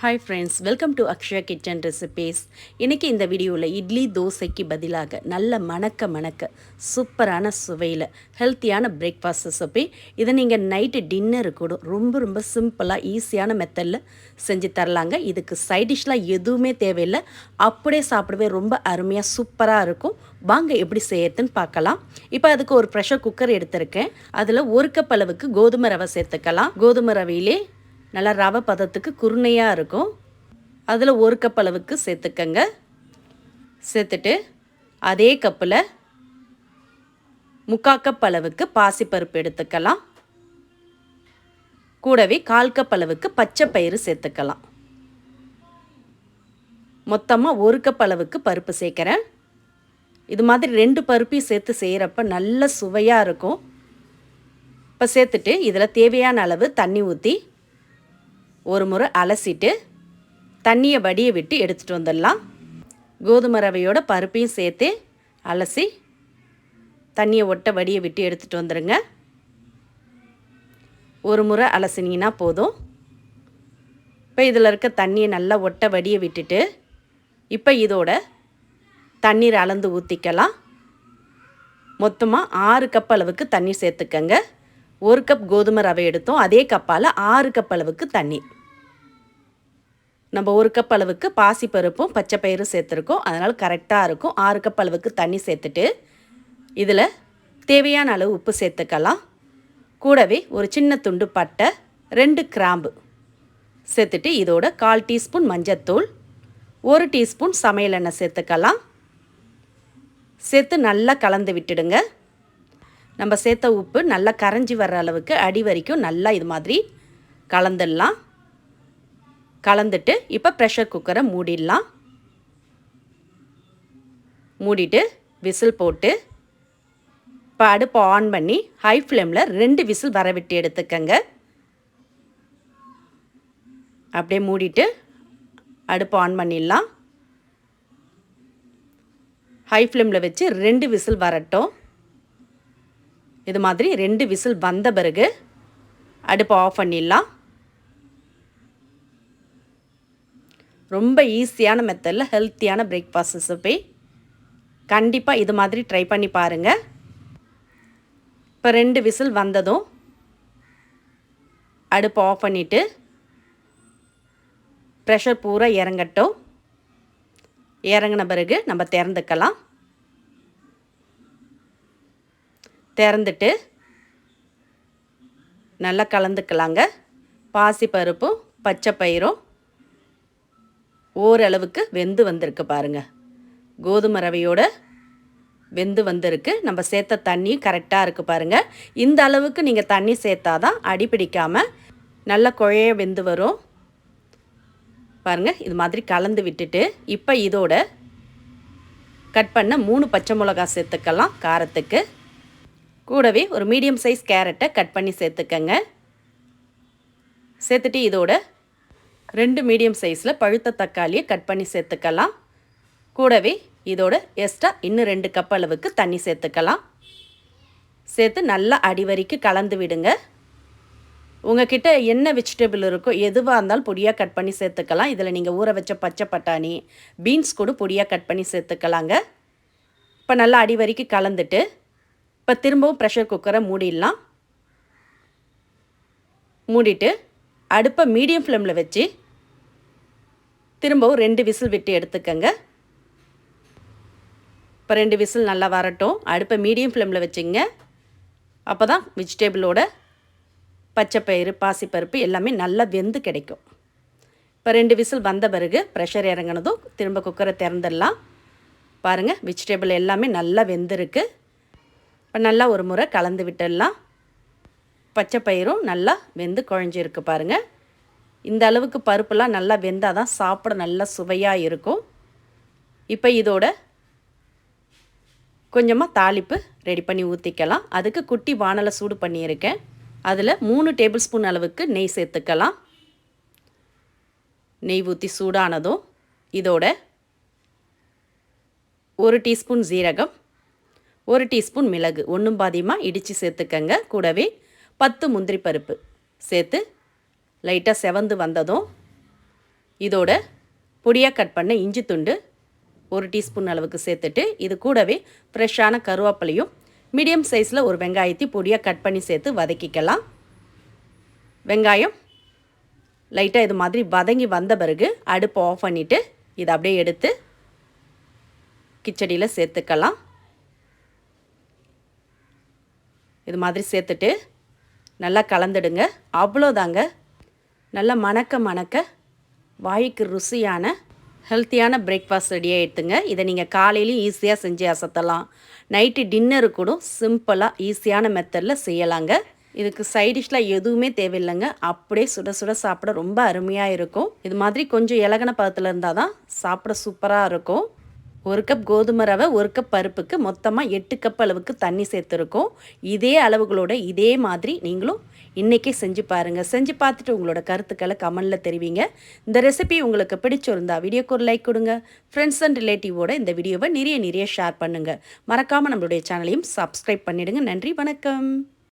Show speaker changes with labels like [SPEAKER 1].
[SPEAKER 1] Hi friends welcome to Akshaya kitchen recipes இன்றைக்கி இந்த வீடியோவில் இட்லி தோசைக்கு பதிலாக நல்ல மணக்க மணக்க சூப்பரான சுவையில் ஹெல்த்தியான பிரேக்ஃபாஸ்ட் ரெசிபி இதை நீங்கள் நைட்டு டின்னர் கூட ரொம்ப ரொம்ப சிம்பிளாக ஈஸியான மெத்தடில் செஞ்சு தரலாங்க. இதுக்கு சைட் டிஷ்லாம் எதுவுமே தேவையில்லை. அப்படியே சாப்பிடவே ரொம்ப அருமையாக சூப்பராக இருக்கும். வாங்க எப்படி செய்யறதுன்னு பார்க்கலாம். இப்போ அதுக்கு ஒரு ப்ரெஷர் குக்கர் எடுத்திருக்கேன். அதில் ஒரு கப் அளவுக்கு கோதுமை ரவை சேர்த்துக்கலாம். கோதுமை ரவையிலே நல்லா ரவை பதத்துக்கு குருணையாக இருக்கும். அதில் ஒரு கப் அளவுக்கு சேர்த்துக்கங்க. சேர்த்துட்டு அதே கப்பில் முக்கா கப் அளவுக்கு பாசிப்பருப்பு எடுத்துக்கலாம். கூடவே கால் கப் அளவுக்கு பச்சை பயிறு சேர்த்துக்கலாம். மொத்தமாக ஒரு கப் அளவுக்கு பருப்பு சேர்க்குறேன். இது மாதிரி ரெண்டு பருப்பையும் சேர்த்து செய்கிறப்ப நல்ல சுவையாக இருக்கும். இப்போ சேர்த்துட்டு இதில் தேவையான அளவு தண்ணி ஊற்றி ஒரு முறை அலசிட்டு தண்ணியை வடியை விட்டு எடுத்துகிட்டு வந்துடலாம். கோதுமை ரவையோட பருப்பையும் சேர்த்து அலசி தண்ணியை ஒட்ட வடியை விட்டு எடுத்துகிட்டு வந்துடுங்க ஒரு முறை அலசினீங்கன்னா போதும். இப்போ இதில் இருக்க தண்ணியை நல்லா ஒட்ட வடியை விட்டுட்டு இப்போ இதோட தண்ணீர் அளந்து ஊற்றிக்கலாம் மொத்தமாக ஆறு கப் அளவுக்கு தண்ணி சேர்த்துக்கங்க. ஒரு கப் கோதுமை ரவை எடுத்தோம். அதே கப்பால் ஆறு கப் அளவுக்கு தண்ணி. நம்ம ஒரு கப் அளவுக்கு பாசிப்பருப்பும் பச்சை பயிரும் சேர்த்துருக்கோம். அதனால் கரெக்டாக இருக்கும். ஆறு கப் அளவுக்கு தண்ணி சேர்த்துட்டு இதில் தேவையான அளவு உப்பு சேர்த்துக்கலாம். கூடவே ஒரு சின்ன துண்டு பட்டை ரெண்டு கிராம்பு சேர்த்துட்டு இதோட கால் டீஸ்பூன் மஞ்சத்தூள் ஒரு டீஸ்பூன் சமையல் எண்ணெய் சேர்த்துக்கலாம். சேர்த்து நல்லா கலந்து விட்டுடுங்க. நம்ம சேர்த்த உப்பு நல்லா கரைஞ்சி வர்ற அளவுக்கு அடி வரைக்கும் நல்லா இது மாதிரி கலந்துடலாம். கலந்துட்டு இப்போ ப்ரெஷர் குக்கரை மூடிடலாம். மூடிட்டு விசில் போட்டு இப்போ அடுப்பை ஆன் பண்ணி ஹை ஃப்ளேமில் ரெண்டு விசில் வர விட்டு எடுத்துக்கங்க. அப்படியே மூடிட்டு அடுப்பு ஆன் பண்ணிடலாம். ஹை ஃப்ளேமில் வச்சு ரெண்டு விசில் வரட்டும். இது மாதிரி ரெண்டு விசில் வந்த பிறகு அடுப்பை ஆஃப் பண்ணிடலாம். ரொம்ப ஈஸியான மெத்தடில் ஹெல்த்தியான பிரேக்ஃபாஸ்ட் ரெசிபி கண்டிப்பாக இது மாதிரி ட்ரை பண்ணி பாருங்கள் இப்போ ரெண்டு விசில் வந்ததும் அடுப்பை ஆஃப் பண்ணிவிட்டு ப்ரெஷர் பூரா இறங்கட்டும். இறங்கின பிறகு நம்ம திறந்துக்கலாம். திறந்துட்டு நல்லா கலந்துக்கலாங்க. பாசி பருப்பும் பச்சை பயிரும் ஓரளவுக்கு வெந்து வந்திருக்கு பாருங்கள் கோதுமை ரவையோட வெந்து வந்திருக்கு. நம்ம சேர்த்த தண்ணி கரெக்டாக இருக்குது பாருங்கள் இந்த அளவுக்கு நீங்கள் தண்ணி சேர்த்தா தான் அடி பிடிக்காமல் நல்ல குழைய வெந்து வரும். பாருங்கள் இது மாதிரி கலந்து விட்டுட்டு இப்போ இதோட கட் பண்ண மூணு பச்சை மிளகா சேர்த்துக்கலாம் காரத்துக்கு. கூடவே ஒரு மீடியம் சைஸ் கேரட்டை கட் பண்ணி சேர்த்துக்கங்க. சேர்த்துட்டு இதோட ரெண்டு மீடியம் சைஸில் பழுத்த தக்காளியை கட் பண்ணி சேர்த்துக்கலாம். கூடவே இதோட எக்ஸ்ட்ரா இன்னும் ரெண்டு கப் அளவுக்கு தண்ணி சேர்த்துக்கலாம். சேர்த்து நல்லா அடிவரிக்கு கலந்து விடுங்க. உங்ககிட்ட என்ன வெஜிடபிள் இருக்கோ எதுவாக இருந்தாலும் பொடியாக கட் பண்ணி சேர்த்துக்கலாம். இதில் நீங்கள் ஊற வச்ச பச்சை பட்டாணி பீன்ஸ் கூட பொடியாக கட் பண்ணி சேர்த்துக்கலாங்க. இப்போ நல்லா அடி வரைக்கும் கலந்துட்டு இப்போ திரும்பவும் ப்ரெஷர் குக்கரை மூடிடலாம். மூடிட்டு அடுப்பை மீடியம் ஃப்ளேமில் வச்சு திரும்பவும் ரெண்டு விசில் விட்டு எடுத்துக்கங்க. இப்போ ரெண்டு விசில் நல்லா வரட்டும். அடுப்பை மீடியம் ஃப்ளேமில் வச்சுங்க. அப்போ தான் வெஜிடபிளோட பச்சைப்பயிறு பாசிப்பருப்பு எல்லாமே நல்லா வெந்து கிடைக்கும். இப்போ ரெண்டு விசில் வந்த பிறகு ப்ரெஷர் இறங்கினதும் திரும்ப குக்கரை திறந்துடலாம். பாருங்கள் வெஜிடபிள் எல்லாமே நல்லா வெந்திருக்கு. இப்போ நல்லா ஒரு முறை கலந்து விட்டுடலாம். பச்சை பயிரும் நல்லா வெந்து குழஞ்சிருக்கு பாருங்கள் இந்த அளவுக்கு பருப்புலாம் நல்லா வெந்தால் தான் சாப்பிட நல்லா சுவையாக இருக்கும். இப்போ இதோட கொஞ்சமாக தாளிப்பு ரெடி பண்ணி ஊற்றிக்கலாம் அதுக்கு குட்டி வானலை சூடு பண்ணியிருக்கேன். அதில் மூணு டேபிள் ஸ்பூன் அளவுக்கு நெய் சேர்த்துக்கலாம். நெய் ஊற்றி சூடானதும் இதோட ஒரு டீஸ்பூன் ஜீரகம் ஒரு டீஸ்பூன் மிளகு ஒன்றும் பாதியமாக இடித்து சேர்த்துக்கங்க. கூடவே பத்து முந்திரி பருப்பு சேர்த்து லைட்டாக செவந்து வந்ததும் இதோட பொடியாக கட் பண்ண இஞ்சி துண்டு ஒரு டீஸ்பூன் அளவுக்கு சேர்த்துட்டு இது கூடவே ஃப்ரெஷ்ஷான கருவேப்பிலையும் மீடியம் சைஸில் ஒரு வெங்காயத்தை பொடியாக கட் பண்ணி சேர்த்து வதக்கிக்கலாம். வெங்காயம் லைட்டாக இது மாதிரி வதங்கி வந்த பிறகு அடுப்பை ஆஃப் பண்ணிவிட்டு இதை அப்படியே எடுத்து கிச்சடியில் சேர்த்துக்கலாம். இது மாதிரி சேர்த்துட்டு நல்லா கலந்துடுங்க. அவ்வளோதாங்க. நல்லா மணக்க மணக்க வாய்க்கு ருசியான ஹெல்த்தியான பிரேக்ஃபாஸ்ட் ரெடியாக எடுத்துங்க இதை நீங்கள் காலையிலையும் ஈஸியாக செஞ்சு அசத்தலாம். நைட்டு டின்னரு கூட சிம்பிளாக ஈஸியான மெத்தடில் செய்யலாங்க. இதுக்கு சைடிஷ்லாம் எதுவுமே தேவையில்லைங்க. அப்படியே சுட சுட சாப்பிட ரொம்ப அருமையாக இருக்கும். இது மாதிரி கொஞ்சம் இலகன பதத்தில் இருந்தால் தான் சாப்பிட சூப்பராக இருக்கும். ஒரு கப் கோதுமை ரவை ஒரு கப் பருப்புக்கு மொத்தமாக எட்டு கப் அளவுக்கு தண்ணி சேர்த்துருக்கோம். இதே அளவுகளோட இதே மாதிரி நீங்களும் இன்றைக்கே செஞ்சு பாருங்கள் செஞ்சு பார்த்துட்டு உங்களோட கருத்துக்களை கமெண்டில் தெரிவிங்க. இந்த ரெசிபி உங்களுக்கு பிடிச்சிருந்தா வீடியோக்கு ஒரு லைக் கொடுங்க. ஃப்ரெண்ட்ஸ் அண்ட் ரிலேட்டிவோட இந்த வீடியோவை நிறைய நிறைய ஷேர் பண்ணுங்கள் மறக்காமல் நம்மளுடைய சேனலையும் சப்ஸ்கிரைப் பண்ணிவிடுங்க நன்றி வணக்கம்.